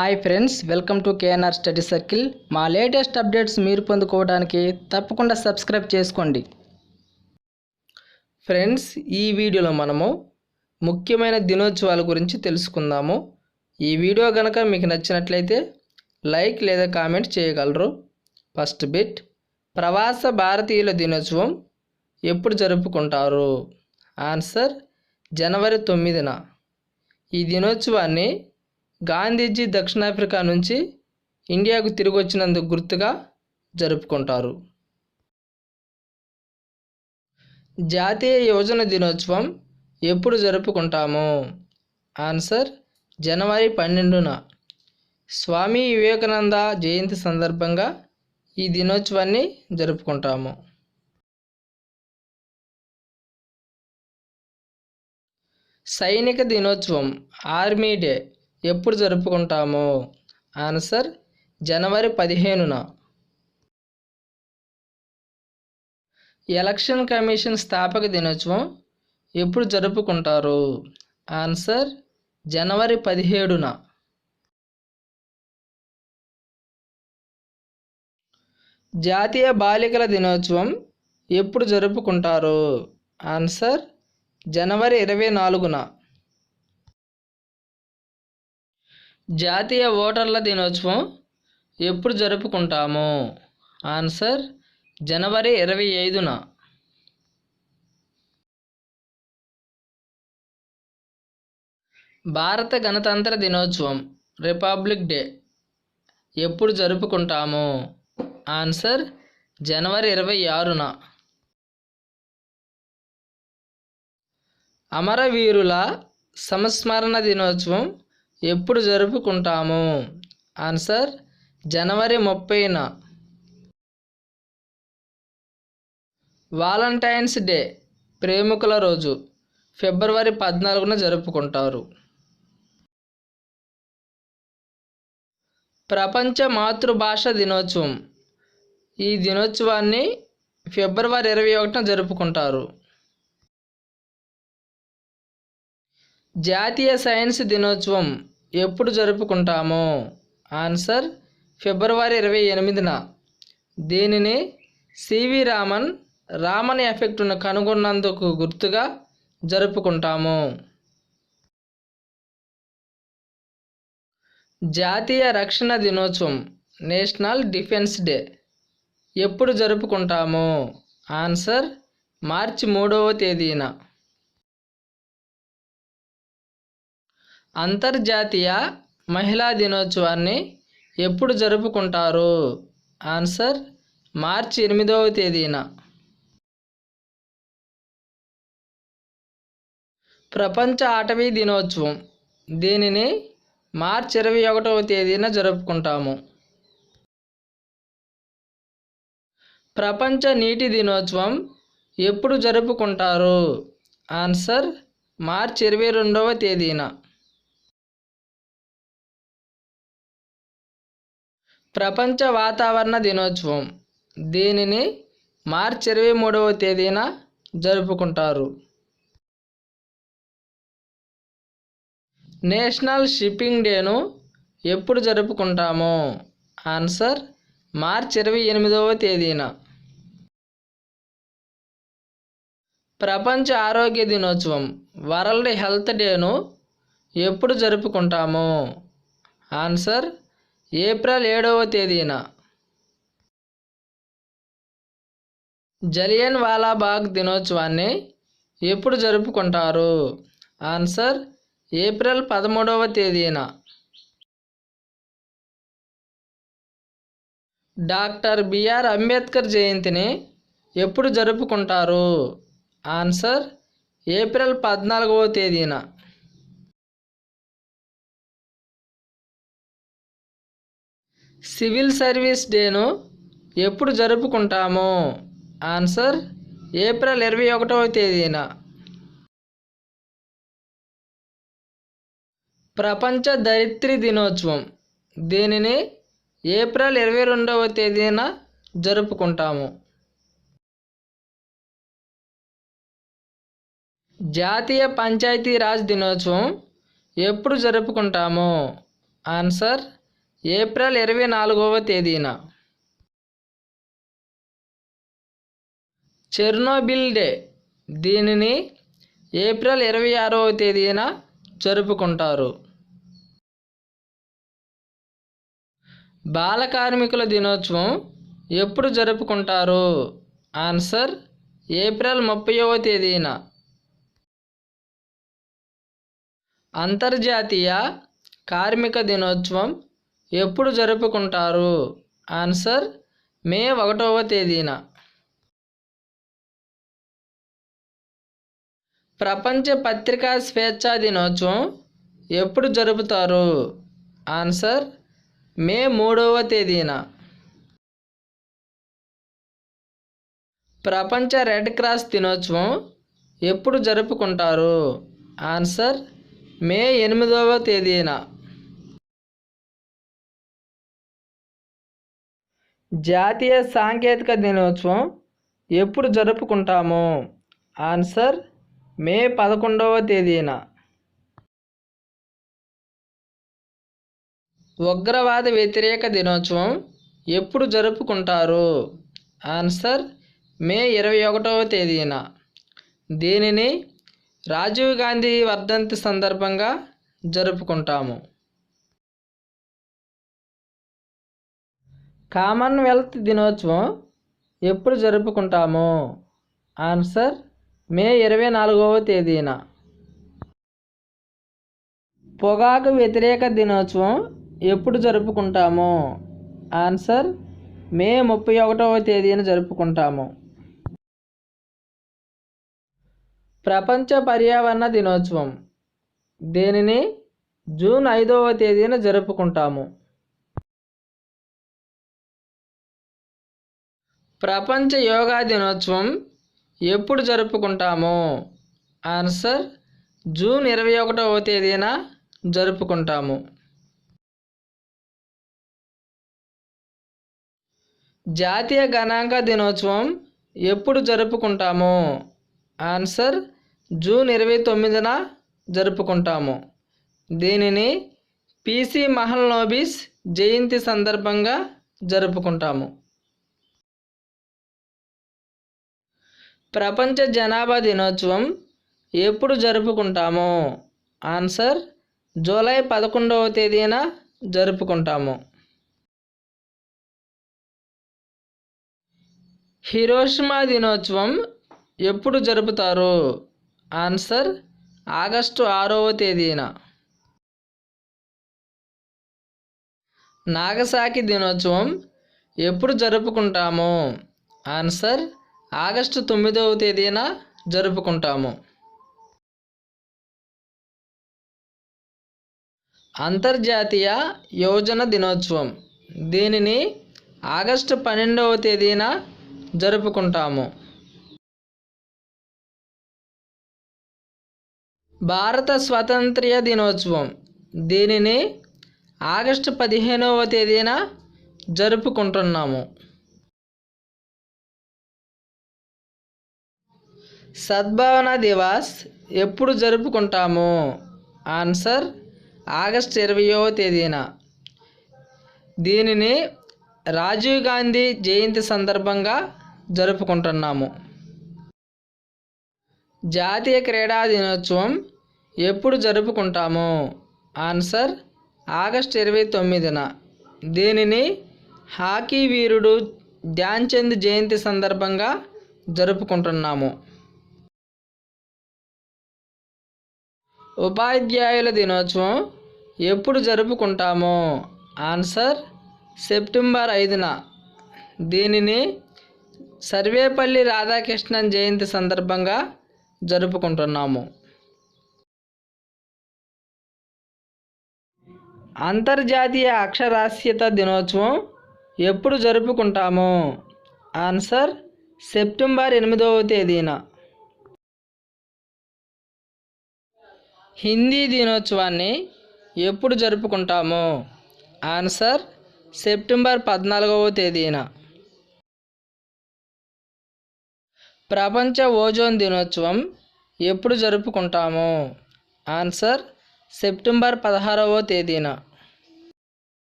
Hi friends welcome to KNR study circle. మా latest updates మీరు పొందుకోవడానికి తప్పకుండా సబ్స్క్రైబ్ చేసుకోండి. ఫ్రెండ్స్ ఈ వీడియోలో మనము ముఖ్యమైన దినోత్సవాల గురించి తెలుసుకుందాము. ఈ వీడియో కనుక మీకు నచ్చినట్లయితే లైక్ లేదా కామెంట్ చేయగలరు. ఫస్ట్ బిట్ ప్రవాస భారతీయుల దినోత్సవం ఎప్పుడు జరుపుకుంటారు? ఆన్సర్ జనవరి తొమ్మిదిన. ఈ దినోత్సవాన్ని గాంధీజీ దక్షిణాఫ్రికా నుంచి ఇండియాకు తిరిగి వచ్చినందుకు గుర్తుగా జరుపుకుంటారు. జాతీయ యువజన దినోత్సవం ఎప్పుడు జరుపుకుంటాము? ఆన్సర్ జనవరి పన్నెండున. స్వామి వివేకానంద జయంతి సందర్భంగా ఈ దినోత్సవాన్ని జరుపుకుంటాము. సైనిక దినోత్సవం ఆర్మీ డే. ఎప్పుడు జరుపుకుంటాము? ఆన్సర్ జనవరి పదిహేనున. ఎలక్షన్ కమిషన్ స్థాపక దినోత్సవం ఎప్పుడు జరుపుకుంటారు? ఆన్సర్ జనవరి పదిహేడున. జాతీయ బాలికల దినోత్సవం ఎప్పుడు జరుపుకుంటారు? ఆన్సర్ జనవరి ఇరవై నాలుగున. జాతీయ ఓటర్ల దినోత్సవం ఎప్పుడు జరుపుకుంటాము? ఆన్సర్ జనవరి ఇరవై ఐదున. భారత గణతంత్ర దినోత్సవం రిపబ్లిక్ డే ఎప్పుడు జరుపుకుంటాము? ఆన్సర్ జనవరి ఇరవై ఆరున. అమరవీరుల సంస్మరణ దినోత్సవం ఎప్పుడు జరుపుకుంటాము? ఆన్సర్ జనవరి ముప్పైన. వాలంటైన్స్ డే ప్రేమికుల రోజు. ఫిబ్రవరి పద్నాలుగున జరుపుకుంటారు. ప్రపంచ మాతృభాష దినోత్సవం. ఈ దినోత్సవాన్ని ఫిబ్రవరి ఇరవై ఒకటిన జరుపుకుంటారు. జాతీయ సైన్స్ దినోత్సవం ఎప్పుడు జరుపుకుంటాము? ఆన్సర్ ఫిబ్రవరి ఇరవై ఎనిమిదిన. దీనిని సివి రామన్ రామన్ ఎఫెక్ట్ను కనుగొన్నందుకు గుర్తుగా జరుపుకుంటాము. జాతీయ రక్షణ దినోత్సవం నేషనల్ డిఫెన్స్ డే ఎప్పుడు జరుపుకుంటాము? ఆన్సర్ మార్చి మూడవ తేదీన. అంతర్జాతీయ మహిళా దినోత్సవాన్ని ఎప్పుడు జరుపుకుంటారు? ఆన్సర్ మార్చి ఎనిమిదవ తేదీన. ప్రపంచ అటవీ దినోత్సవం. దీనిని మార్చి ఇరవై ఒకటవ తేదీన జరుపుకుంటాము. ప్రపంచ నీటి దినోత్సవం ఎప్పుడు జరుపుకుంటారు? ఆన్సర్ మార్చి ఇరవై రెండవ తేదీన. ప్రపంచ వాతావరణ దినోత్సవం. దీనిని మార్చి ఇరవై మూడవ తేదీన జరుపుకుంటారు. నేషనల్ షిప్పింగ్ డేను ఎప్పుడు జరుపుకుంటాము? ఆన్సర్ మార్చి ఇరవై ఎనిమిదవ తేదీన. ప్రపంచ ఆరోగ్య దినోత్సవం వరల్డ్ హెల్త్ డేను ఎప్పుడు జరుపుకుంటాము? ఆన్సర్ ఏప్రిల్ ఏడవ తేదీన జలియన్ వాలాబాగ్ దినోత్సవాన్ని ఎప్పుడు జరుపుకుంటారు? ఆన్సర్ ఏప్రిల్ పదమూడవ తేదీన. డాక్టర్ బిఆర్ అంబేద్కర్ జయంతిని ఎప్పుడు జరుపుకుంటారు? ఆన్సర్ ఏప్రిల్ పద్నాలుగవ తేదీన. సివిల్ సర్వీస్ డేను ఎప్పుడు జరుపుకుంటాము? ఆన్సర్ ఏప్రిల్ ఇరవై ఒకటవ తేదీన. ప్రపంచ ధరిత్రి దినోత్సవం. దీనిని ఏప్రిల్ ఇరవై రెండవ తేదీన జరుపుకుంటాము. జాతీయ పంచాయతీ రాజ్ దినోత్సవం ఎప్పుడు జరుపుకుంటాము? ఆన్సర్ ఏప్రిల్ ఇరవై నాలుగవ తేదీన చెర్నోబిల్ డే దీనిని ఏప్రిల్ ఇరవై ఆరవ తేదీన జరుపుకుంటారు. బాల కార్మికుల దినోత్సవం ఎప్పుడు జరుపుకుంటారు? ఆన్సర్ ఏప్రిల్ ముప్పైవ తేదీన. అంతర్జాతీయ కార్మిక దినోత్సవం ఎప్పుడు జరుపుకుంటారు? ఆన్సర్ మే ఒకటవ తేదీన. ప్రపంచ పత్రికా స్వేచ్ఛా దినోత్సవం ఎప్పుడు జరుపుతారు? ఆన్సర్ మే మూడవ తేదీన. ప్రపంచ రెడ్ క్రాస్ దినోత్సవం ఎప్పుడు జరుపుకుంటారు? ఆన్సర్ మే ఎనిమిదవ తేదీన. జాతీయ సాంకేతిక దినోత్సవం ఎప్పుడు జరుపుకుంటాము? ఆన్సర్ మే పదకొండవ తేదీన. ఉగ్రవాద వ్యతిరేక దినోత్సవం ఎప్పుడు జరుపుకుంటారు? ఆన్సర్ మే ఇరవై ఒకటవ తేదీన. దీనిని రాజీవ్ గాంధీ వర్ధంతి సందర్భంగా జరుపుకుంటాము. కామన్వెల్త్ దినోత్సవం ఎప్పుడు జరుపుకుంటాము? ఆన్సర్ మే ఇరవై నాలుగవ తేదీన. పొగాకు వ్యతిరేక దినోత్సవం ఎప్పుడు జరుపుకుంటాము? ఆన్సర్ మే ముప్పై ఒకటవ తేదీన జరుపుకుంటాము. ప్రపంచ పర్యావరణ దినోత్సవం. దీనిని? జూన్ ఐదవ తేదీన జరుపుకుంటాము. ప్రపంచ యోగా దినోత్సవం ఎప్పుడు జరుపుకుంటాము? ఆన్సర్ జూన్ ఇరవై ఒకటవ తేదీన జరుపుకుంటాము. జాతీయ గణాంక దినోత్సవం ఎప్పుడు జరుపుకుంటాము? ఆన్సర్ జూన్ ఇరవై తొమ్మిదిన జరుపుకుంటాము. దీనిని పీసీ మహల్నోబిస్ జయంతి సందర్భంగా జరుపుకుంటాము. ప్రపంచ జనాభా దినోత్సవం ఎప్పుడు జరుపుకుంటాము? ఆన్సర్ జూలై పదకొండవ తేదీన జరుపుకుంటాము. హిరోషిమా దినోత్సవం ఎప్పుడు జరుపుతారు? ఆన్సర్ ఆగస్టు ఆరవ తేదీన. నాగసాకి దినోత్సవం ఎప్పుడు జరుపుకుంటాము? ఆన్సర్ ఆగస్టు తొమ్మిదవ తేదీన జరుపుకుంటాము. అంతర్జాతీయ యోజన దినోత్సవం. దీనిని ఆగస్టు పన్నెండవ తేదీన జరుపుకుంటాము. భారత స్వాతంత్ర్య దినోత్సవం. దీనిని ఆగస్టు పదిహేనవ తేదీన జరుపుకుంటున్నాము. సద్భావన దివాస్ ఎప్పుడు జరుపుకుంటాము? ఆన్సర్ ఆగస్ట్ ఇరవయో తేదీన. దీనిని రాజీవ్ గాంధీ జయంతి సందర్భంగా జరుపుకుంటున్నాము. జాతీయ క్రీడా దినోత్సవం ఎప్పుడు జరుపుకుంటాము? ఆన్సర్ ఆగస్ట్ ఇరవై తొమ్మిదిన. దీనిని హాకీ వీరుడు ధ్యాన్ చంద్ జయంతి సందర్భంగా జరుపుకుంటున్నాము. ఉపాధ్యాయుల దినోత్సవం ఎప్పుడు జరుపుకుంటాము? ఆన్సర్ సెప్టెంబర్ ఐదున. దీనిని సర్వేపల్లి రాధాకృష్ణన్ జయంతి సందర్భంగా జరుపుకుంటున్నాము. అంతర్జాతీయ అక్షరాస్యత దినోత్సవం ఎప్పుడు జరుపుకుంటాము? ఆన్సర్ సెప్టెంబర్ ఎనిమిదవ తేదీన. హిందీ దినోత్సవాన్ని ఎప్పుడు జరుపుకుంటాము? ఆన్సర్ సెప్టెంబర్ పద్నాలుగవ తేదీన. ప్రపంచ ఓజోన్ దినోత్సవం ఎప్పుడు జరుపుకుంటాము? ఆన్సర్ సెప్టెంబర్ పదహారవ తేదీన.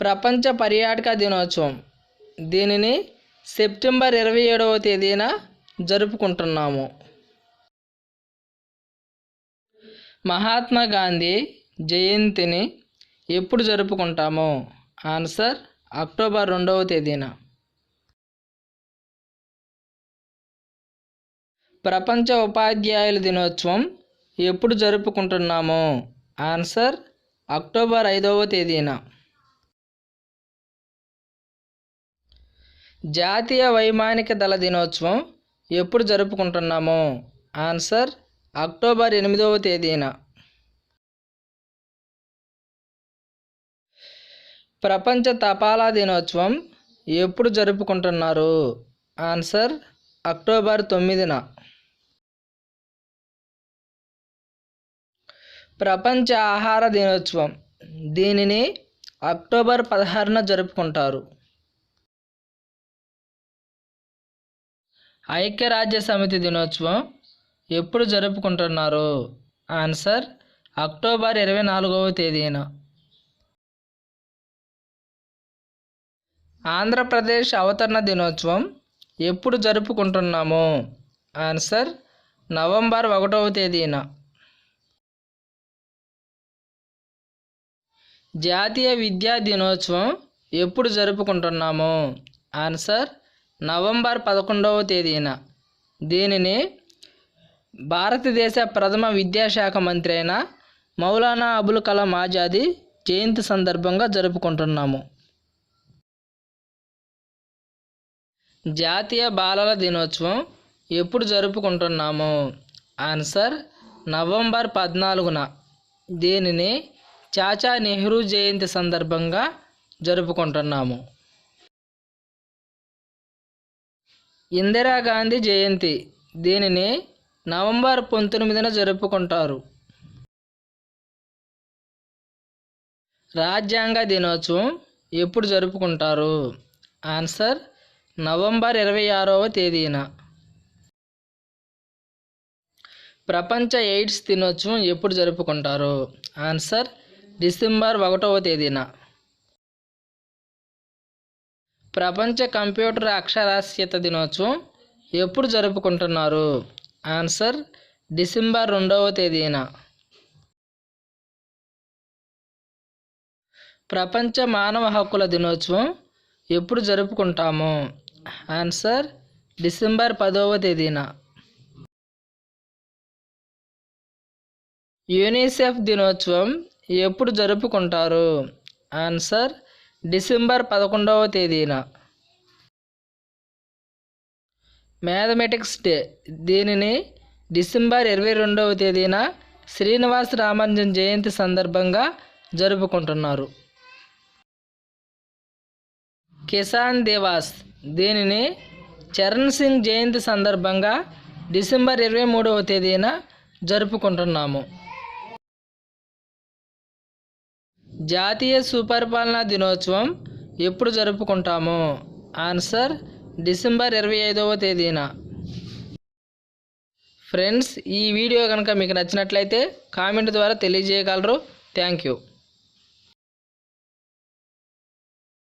ప్రపంచ పర్యాటక దినోత్సవం. దీనిని సెప్టెంబర్ ఇరవై ఏడవ తేదీన జరుపుకుంటున్నాము. మహాత్మా గాంధీ జయంతిని ఎప్పుడు జరుపుకుంటాము? ఆన్సర్ అక్టోబర్ రెండవ తేదీన. ప్రపంచ ఉపాధ్యాయుల దినోత్సవం ఎప్పుడు జరుపుకుంటున్నాము? ఆన్సర్ అక్టోబర్ ఐదవ తేదీన. జాతీయ వైమానిక దళ దినోత్సవం ఎప్పుడు జరుపుకుంటున్నాము? ఆన్సర్ అక్టోబర్ ఎనిమిదవ తేదీన ప్రపంచ తపాలా దినోత్సవం ఎప్పుడు జరుపుకుంటున్నారు? ఆన్సర్ అక్టోబర్ తొమ్మిదిన. ప్రపంచ ఆహార దినోత్సవం దీనిని అక్టోబర్ పదహారున జరుపుకుంటారు. ఐక్యరాజ్య సమితి దినోత్సవం ఎప్పుడు జరుపుకుంటున్నారు? ఆన్సర్ అక్టోబర్ ఇరవై నాలుగవ తేదీన. ఆంధ్రప్రదేశ్ అవతరణ దినోత్సవం ఎప్పుడు జరుపుకుంటున్నాము? ఆన్సర్ నవంబర్ ఒకటవ తేదీన. జాతీయ విద్యా దినోత్సవం ఎప్పుడు జరుపుకుంటున్నాము? ఆన్సర్ నవంబర్ పదకొండవ తేదీన. దీనిని భారతదేశ ప్రథమ విద్యాశాఖ మంత్రి అయిన మౌలానా అబుల్ కలాం ఆజాదీ జయంతి సందర్భంగా జరుపుకుంటున్నాము. జాతీయ బాలల దినోత్సవం ఎప్పుడు జరుపుకుంటున్నాము? ఆన్సర్ నవంబర్ పద్నాలుగున. దీనిని చాచా నెహ్రూ జయంతి సందర్భంగా జరుపుకుంటున్నాము. ఇందిరాగాంధీ జయంతి. దీనిని నవంబర్ పంతొమ్మిదిన జరుపుకుంటారు. రాజ్యాంగ దినోత్సవం ఎప్పుడు జరుపుకుంటారు? ఆన్సర్ నవంబర్ ఇరవై ఆరవ తేదీన. ప్రపంచ ఎయిడ్స్ దినోత్సవం ఎప్పుడు జరుపుకుంటారు? ఆన్సర్ డిసెంబర్ ఒకటవ తేదీన. ప్రపంచ కంప్యూటర్ అక్షరాస్యత దినోత్సవం ఎప్పుడు జరుపుకుంటున్నారు? ఆన్సర్ డిసెంబర్ రెండవ తేదీన. ప్రపంచ మానవ హక్కుల దినోత్సవం ఎప్పుడు జరుపుకుంటాము? ఆన్సర్ డిసెంబర్ పదవ తేదీన. యూనిసెఫ్ దినోత్సవం ఎప్పుడు జరుపుకుంటారు? ఆన్సర్ డిసెంబర్ పదకొండవ తేదీన. మ్యాథమెటిక్స్ డే దీనిని డిసెంబర్ ఇరవై రెండవ తేదీన శ్రీనివాస్ రామానుజన్ జయంతి సందర్భంగా జరుపుకుంటున్నారు. కిసాన్ దివాస్ దీనిని చరణ్ సింగ్ జయంతి సందర్భంగా డిసెంబర్ ఇరవై మూడవ తేదీన జరుపుకుంటున్నాము. జాతీయ సుపరిపాలనా దినోత్సవం ఎప్పుడు జరుపుకుంటాము? ఆన్సర్ డిసెంబర్ ఇరవై ఐదవ తేదీన. ఫ్రెండ్స్ ఈ వీడియో కనుక మీకు నచ్చినట్లయితే కామెంట్ ద్వారా తెలియజేయగలరు. Thank you.